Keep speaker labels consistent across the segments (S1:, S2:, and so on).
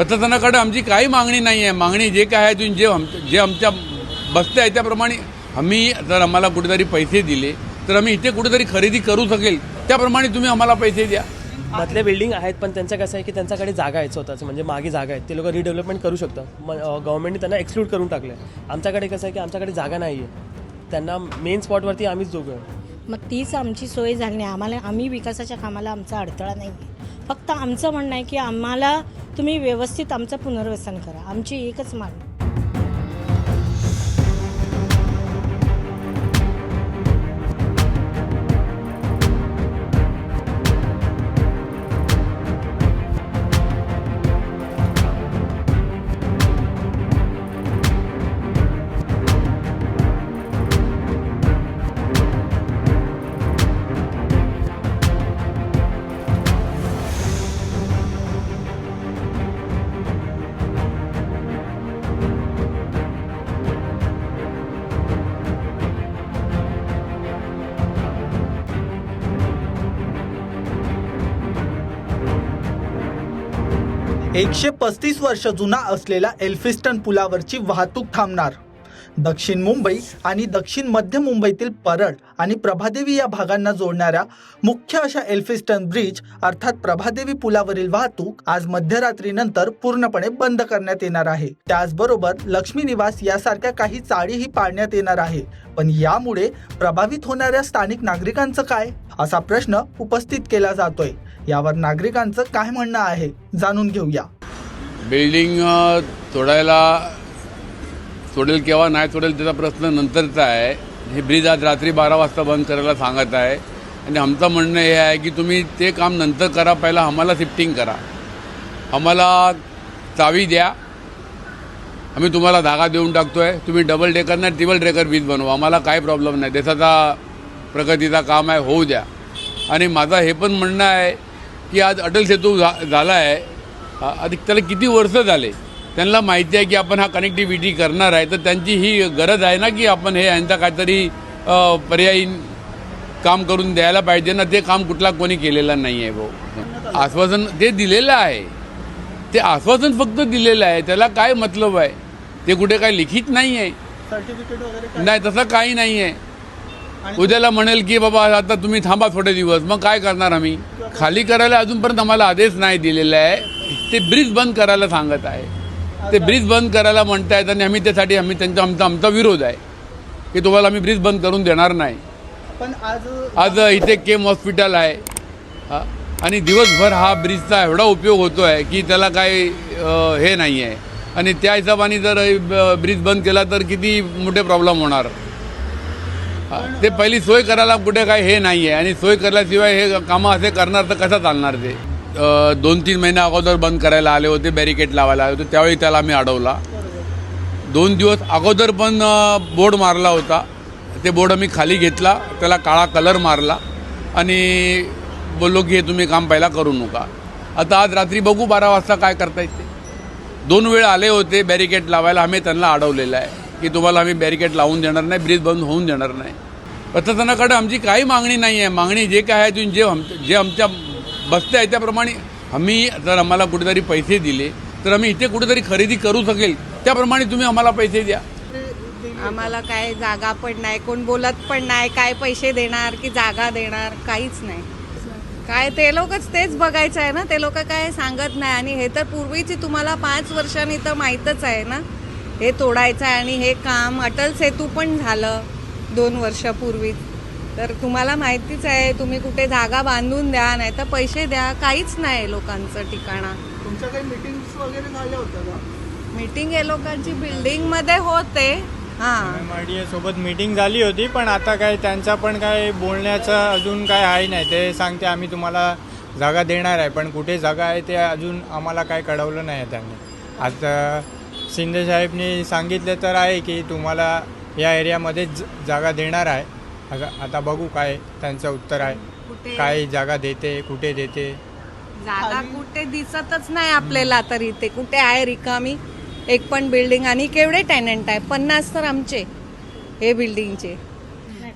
S1: पतधनाकडे आमची काही मागणी नाही आहे मागणी जे काय आहे तुम्ही जे आम जे आमच्या बसते आहे त्याप्रमाणे आम्ही जर आम्हाला कुठेतरी पैसे दिले तर आम्ही इथे कुठेतरी खरेदी करू शकेल. त्याप्रमाणे तुम्ही आम्हाला पैसे द्या.
S2: मधले बिल्डिंग आहेत पण त्यांचं कसं आहे की त्यांच्याकडे जागा आहेत स्वतःच म्हणजे मागे जागा आहेत. ते लोक रिडेव्हलपमेंट करू शकतात. मग गव्हर्नमेंटने त्यांना एक्सक्लूड करून टाकलं आहे आमच्याकडे कसं आहे की आमच्याकडे जागा नाही आहे त्यांना मेन स्पॉटवरती आम्हीच दोघं. आहे.
S3: मग तीच आमची सोय झाली नाही. आम्हाला आम्ही विकासाच्या कामाला आमचा अडथळा नाही फक्त आमचं म्हणणं आहे की आम्हाला तुम्ही व्यवस्थित आमचं पुनर्वसन करा. आमची एकच मागणी
S4: एकशे पस्तीस वर्ष जुना असलेला एल्फिस्टन पुलावरची वाहतूक थांबणार. दक्षिण मुंबई आणि दक्षिण मध्य मुंबईतील परळ आणि प्रभादेवी या भागांना जोडणाऱ्या मुख्य अशा एल्फिस्टन ब्रिज अर्थात प्रभादेवी पुलावरील वाहतूक आज मध्यरात्रीनंतर पूर्णपणे बंद करण्यात येणार आहे. त्याचबरोबर लक्ष्मी निवास यासारख्या काही चाळीही पाळण्यात येणार आहे. पण यामुळे प्रभावित होणाऱ्या स्थानिक नागरिकांचं काय? असा प्रश्न उपस्थित केला जातोय. यावर नागरिकांचं काय म्हणणं आहे जाणून घेऊया.
S1: बिल्डिंग तोडायला तोडेल केव्हा नाही तोडेल त्याचा प्रश्न नंतरचा आहे. हे ब्रिज आज रात्री बारा वाजता बंद करायला सांगत आहे. आणि आमचं म्हणणं हे आहे की तुम्ही ते काम नंतर करा पहिला आम्हाला शिफ्टिंग करा. आम्हाला चावी द्या. आम्ही तुम्हाला धागा देऊन टाकतो आहे तुम्ही डबल डेकर नाही ट्रिबल डेकर वीज बनवा. आम्हाला काय प्रॉब्लेम नाही. देशाचा प्रगतीचा काम आहे होऊ द्या. आणि माझं हे पण म्हणणं आहे की आज अटल सेतू झा झाला आहे अधिक त्याला किती वर्ष झाले? त्यांना माहिती आहे की आपण हा कनेक्टिव्हिटी करणार आहे. तर त्यांची ही गरज आहे ना की आपण हे यांचा काहीतरी पर्यायी काम करून द्यायला पाहिजे ना. ते काम कुठला कोणी केलेलं नाही आहे भाऊ. आश्वासन ते दिलेलं आहे. ते आश्वासन फक्त दिलेलं आहे. त्याला काय मतलब आहे? ते कुठे काय लिखित नाही आहे नाही तसं काही नाही आहे उद्याला म्हणेल की बाबा आता तुम्ही थांबा थोडे दिवस. मग काय करणार आम्ही? खाली करायला अजूनपर्यंत आम्हाला आदेश नाही दिलेला आहे. ते ब्रिज बंद करायला सांगत आहे. ते ब्रिज बंद करायला म्हणतायत आणि आम्ही त्यासाठी आम्ही त्यांचा आमचा आमचा विरोध आहे. की तुम्हाला आम्ही ब्रिज बंद करून देणार नाही.
S4: पण आज
S1: आज इथे केम हॉस्पिटल आहे. आणि दिवसभर हा ब्रिजचा एवढा उपयोग होतो आहे की त्याला काय हे नाही आहे आणि त्या हिशोबाने जर ब्रिज बंद केला तर किती मोठे प्रॉब्लेम होणार. ते पहिली सोय करायला कुठे काय हे नाही आहे आणि सोय करल्याशिवाय हे कामं असे करणार तर कसं चालणार ते? दोन तीन महिन्या अगोदर बंद करायला आले होते बॅरिकेड लावायला आले होते त्यावेळी त्याला आम्ही अडवला. दोन दिवस अगोदर पण बोर्ड मारला होता. ते बोर्ड आम्ही खाली घेतला त्याला काळा कलर मारला. आणि बोललो की हे तुम्ही काम पहिला करू नका. आता आज रात्री बघू बारा वाजता काय करता येते दोन वेळ आले होते बॅरिकेड लावायला आम्ही त्यांना अडवलेलं आहे. की तुम्हाला आम्ही बॅरिकेड लावून देणार नाही ब्रिज बंद होऊन देणार नाही. प्रशासनाकडे आमची काही मागणी नाही आहे. मागणी जे काय आहे तुम्ही जे आम जे आमच्या बसते आहे त्याप्रमाणे आम्ही जर आम्हाला कुठेतरी पैसे दिले तर आम्ही इथे कुठेतरी खरेदी करू शकेल. त्याप्रमाणे तुम्ही आम्हाला पैसे द्या.
S5: आम्हाला काय जागा पण नाही कोण बोलत पण नाही काय पैसे देणार की जागा देणार काहीच नाही. काय ते लोकच तेच बघायचं आहे ना ते लोक काय सांगत नाही. आणि हे तर पूर्वीची तुम्हाला पाच वर्षांनी तर माहीतच आहे ना. हे तोडायचं आहे आणि हे काम अटल सेतू पण झालं दोन वर्षापूर्वी तर तुम्हाला माहितीच आहे तुम्ही कुठे जागा बांधून द्या नाही तर पैसे द्या काहीच नाही लोकांचं ठिकाणा.
S4: तुमच्या काही मीटिंग्स वगैरे झाल्या होत्या का?
S5: मीटिंग हे लोकांची बिल्डिंगमध्ये होते. हां.
S6: सोबत मीटिंग झाली होती पण आता काय त्यांचा पण काय बोलण्याचं अजून काय आहे नाही. ते सांगते आम्ही तुम्हाला जागा देणार आहे पण कुठे जागा आहे ते अजून आम्हाला काय कळवलं नाही आहे त्यांनी. आता शिंदे साहेबनी सांगितलं तर आहे की तुम्हाला या एरियामध्ये जागा देणार आहे. आता बघू काय त्यांचं उत्तर आहे.
S5: कुठे?
S6: काय जागा देते कुठे देते?
S5: जागा कुठे दिसतच नाही आपल्याला तर इथे. कुठे आहे रिकामी? एक पण बिल्डिंग आणि केवढे टेनंट आहे? पन्नास तर आमचे हे बिल्डिंगचे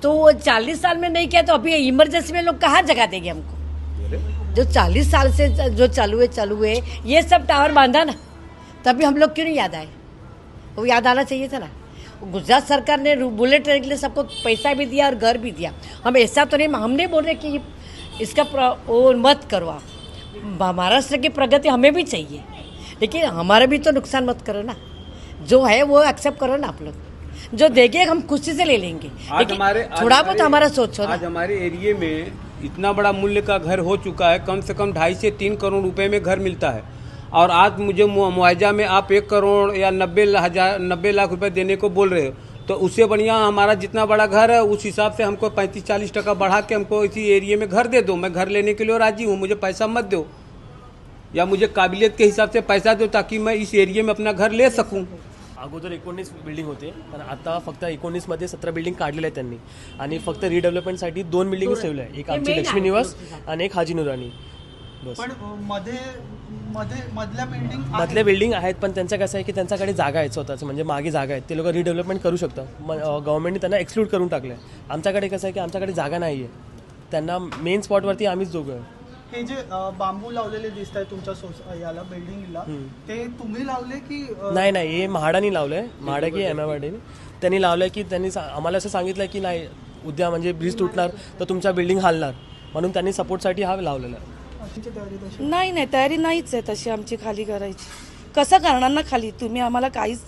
S7: तो चालीस साल में नहीं किया तो अभी इमरजेंसी में लोग कहाँ जगह देंगे हमको? जो चालीस साल से जो चालू है चालू है ये सब टावर बांधा ना। तभी हम लोग क्यों नहीं याद आए? वो याद आना चाहिए था ना। गुजरात सरकार ने बुलेट ट्रेन के लिए सबको पैसा भी दिया और घर भी दिया। हम ऐसा तो नहीं हम नहीं बोल रहे कि इसका वो मत करो आप। महाराष्ट्र की प्रगति हमें भी चाहिए। लेकिन हमारा भी तो नुकसान मत करो ना। जो है वो एक्सेप्ट करो ना आप लोग। जो देंगे हम खुशी से ले लेंगे। लेकिन
S8: हमारे
S7: थोड़ा बहुत
S8: हमारा
S7: सोचो ना।
S8: आज हमारे एरिए में इतना बड़ा मूल्य का घर हो चुका है। कम से कम ढाई से तीन करोड़ रुपए में घर मिलता है। और आज मुझे मुआ- मुआवजा में आप एक करोड़ या नब्बे हजार नब्बे लाख रुपए देने को बोल रहे हो। तो उससे बढ़िया हमारा जितना बड़ा घर है उस हिसाब से हमको पैंतीस चालीस टका बढ़ा के हमको इसी एरिए में घर दे दो। मैं घर लेने के लिए राजी हूँ मुझे पैसा मत दो। या मुझे काबिलियत के हिसाब से पैसा दो ताकि मैं इस एरिए में अपना घर ले सकूं।
S2: अगोदर एकोणीस बिल्डिंग होते पण आता फक्त एकोणीसमध्ये सतरा बिल्डिंग काढलेल्या आहेत त्यांनी. आणि फक्त रिडेव्हलपमेंटसाठी दोन बिल्डिंग ठेवल्या आहे एक आमची लक्ष्मी निवास आणि एक हाजी नुरानी. बस
S4: पण मध्ये मध्ये मधल्या बिल्डिंग
S2: मधल्या बिल्डिंग आहेत पण त्यांचं कसं आहे की त्यांच्याकडे जागा आहेत स्वतःचं म्हणजे मागे जागा आहेत. ते लोक रिडेव्हलपमेंट करू शकतात. मग गव्हर्नमेंटने त्यांना एक्सक्लूड करून टाकलं आहे आमच्याकडे कसं आहे की आमच्याकडे जागा नाही आहे त्यांना मेन स्पॉटवरती आम्हीच दोघं आहे.
S4: हे जे बांबू लावलेले दिसत आहे तुमच्या सोस याला बिल्डिंगला ते तुम्ही लावले की
S2: नाही नाही हे म्हाडानी लावलं आहे म्हाडा की एम एम त्यांनी लावलं आहे की त्यांनी आम्हाला असं सांगितलं की नाही उद्या म्हणजे ब्रिज तुटणार तर तुमच्या बिल्डिंग हालणार. म्हणून त्यांनी सपोर्टसाठी हा लावलेला
S4: तयारी तशी
S9: नाही नाही तयारी नाहीच आहे तशी आमची खाली करायची. कसं करणार ना खाली? तुम्ही आम्हाला काहीच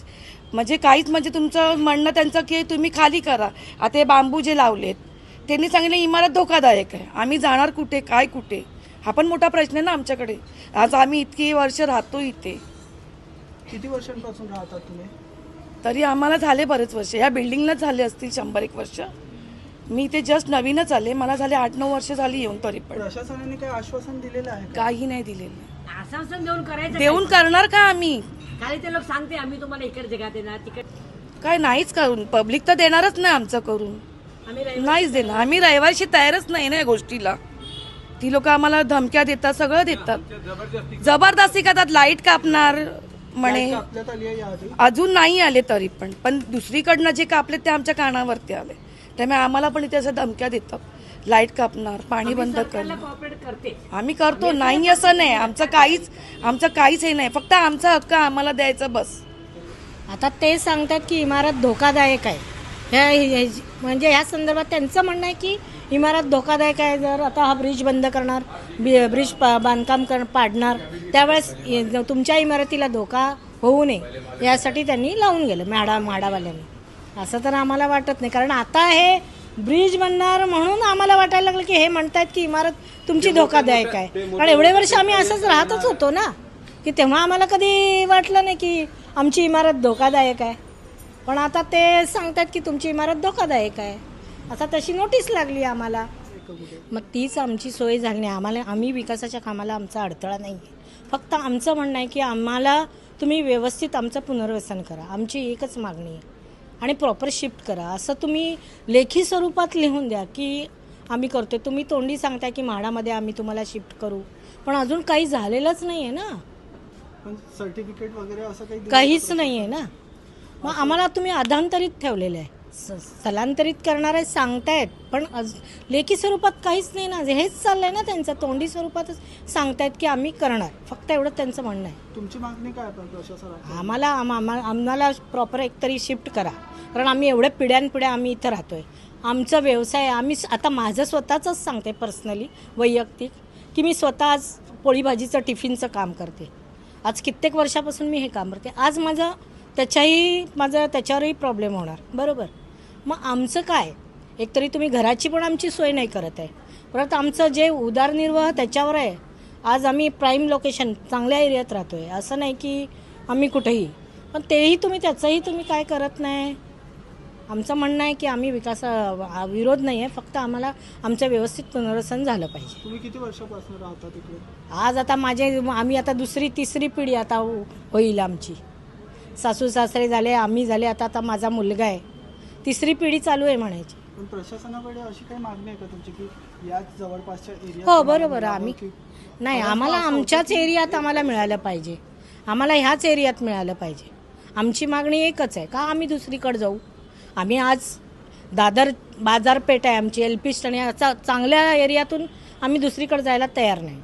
S9: म्हणजे काहीच म्हणजे तुमचं म्हणणं त्यांचं की तुम्ही खाली करा. आता हे बांबू जे लावलेत त्यांनी सांगितलं इमारत धोकादायक आहे. आम्ही जाणार कुठे? काय कुठे? हा पण मोठा प्रश्न आहे ना आमच्याकडे. आज आम्ही इतकी वर्ष राहतो इथे.
S4: किती वर्षांपासून राहतात तुम्ही?
S9: तरी आम्हाला झाले बरेच वर्ष. या बिल्डिंगलाच झाले असतील शंभर एक वर्ष. मी इथे जस्ट नवीनच आले. मला झाले आठ नऊ वर्ष झाली येऊन तरी पण.
S4: प्रशासनाने काही आश्वासन दिलेलं आहे का?
S9: काही नाही दिलेलं.
S7: आश्वासन देऊन करायचं
S9: देऊन करणार का आम्ही?
S7: खाली ते लोक सांगते आम्ही तुम्हाला इकडे जगा देणार तिकडे.
S9: काय नाहीच करून. पब्लिक तर देणारच नाही आमचं करून.
S7: आम्ही रहिवासी
S9: नाहीच देणार. आम्ही रहिवाशी तयारच नाही ना या गोष्टीला. ती लोक आम्हाला धमक्या देतात सगळं देतात. जबरदस्ती करतात लाइट कापणार म्हणे.
S4: आपल्यात आली आहे याआधी
S9: अजून नाही आले तरी पण. पण दुसरीकडनं जे कापले ते आमच्या कानावरती आले. त्यामुळे आम्हाला पण इथे असं धमक्या देतात. लाइट कापणार पाणी बंद करणार. आम्ही करतो नाही असं नाही. आमचं काहीच आमचं काहीच हे नाही. फक्त आमचा हक्क आम्हाला द्यायचा बस.
S3: आता ते सांगतात की इमारत धोकादायक आहे. ह्या म्हणजे ह्या संदर्भात त्यांचं म्हणणं आहे की इमारत धोकादायक आहे. जर आता हा ब्रिज बंद करणार बि- ब्रिज पा- बांधकाम कर पाडणार त्यावेळेस तुमच्या इमारतीला धोका होऊ नये. यासाठी त्यांनी लावून गेलं म्हाडा म्हाडावाल्यांनी. असं तर आम्हाला वाटत नाही. कारण आता हे ब्रिज बनणार म्हणून आम्हाला वाटायला लागलं की हे म्हणतायत की इमारत तुमची धोकादायक आहे कारण एवढे वर्ष आम्ही असंच राहतच होतो ना. की तेव्हा आम्हाला कधी वाटलं नाही की आमची इमारत धोकादायक आहे. पण आता ते सांगतात की तुमची इमारत धोकादायक आहे. आता तशी नोटीस लागली आम्हाला. मग तीच आमची सोय झाली नाही. आम्हाला आम्ही विकासाच्या कामाला आमचा अडथळा नाही आहे फक्त आमचं म्हणणं आहे की आम्हाला तुम्ही व्यवस्थित आमचं पुनर्वसन करा. आमची एकच मागणी आहे. आणि प्रॉपर शिफ्ट करा. असं तुम्ही लेखी स्वरूपात लिहून द्या की आम्ही करतो तुम्ही तोंडी सांगताय की म्हाडामध्ये आम्ही तुम्हाला शिफ्ट करू. पण अजून काही झालेलंच नाही आहे ना
S4: सर्टिफिकेट वगैरे असं काही
S3: काहीच नाही. आहे ना. मग आम्हाला तुम्ही अधांतरित ठेवलेलं आहे. स्थलांतरित करणारे सांगतायत पण अज लेखी स्वरूपात काहीच नाही ना. हेच चाललंय ना त्यांचं तोंडी स्वरूपातच सांगतायत की आम्ही करणार. फक्त एवढं त्यांचं म्हणणं आहे.
S4: तुमची मागणी काय प्रशासनाची
S3: आम्हाला आम- आम्हा- आम्हाला प्रॉपर एकतरी शिफ्ट करा. कारण आम्ही एवढ्या पिढ्यानपिढ्या आम्ही इथं राहतोय. आमचा व्यवसाय आम्ही स- आता माझं स्वतःचंच सांगते पर्सनली वैयक्तिक की मी स्वतः आज पोळी भाजीचं टिफिनचं काम करते. आज कित्येक वर्षापासून मी हे काम करते. आज माझं त्याच्याही माझं त्याच्यावरही प्रॉब्लेम होणार. बरोबर? मग आमचं काय? एकतरी तुम्ही घराची पण आमची सोय नाही करत आहे. परत आमचं जे उदारनिर्वाह त्याच्यावर आहे आज आम्ही प्राईम लोकेशन चांगल्या एरियात राहतो आहे असं नाही की आम्ही कुठेही. पण तेही तुम्ही त्याचंही तुम्ही काय करत नाही? आमचं म्हणणं आहे की आम्ही विकास विरोध नाही आहे. फक्त आम्हाला आमचं व्यवस्थित पुनर्वसन झालं पाहिजे.
S4: तुम्ही किती वर्षापासून राहता तिकडे?
S3: आज आता माझे आम्ही आता दुसरी तिसरी पिढी आता होईल आमची. सासू सासरे झाले आम्ही झाले आता आता माझा मुलगा आहे. तिसरी पिढी चालू आहे म्हणायची.
S4: पण प्रशासनाकडे अशी काही मागणी आहे का तुमची की याच जवळपासच्या एरिया
S3: हो बरोबर. आम्ही नाही आम्हाला आमच्याच एरियात आम्हाला मिळालं पाहिजे. आम्हाला ह्याच एरियात मिळालं पाहिजे. आमची मागणी एकच आहे का आम्ही दुसरीकडे जाऊ? आम्ही आज दादर बाजारपेठ आहे आमची एल पी आणि असा चांगल्या एरियातून आम्ही दुसरीकडे जायला तयार नाही.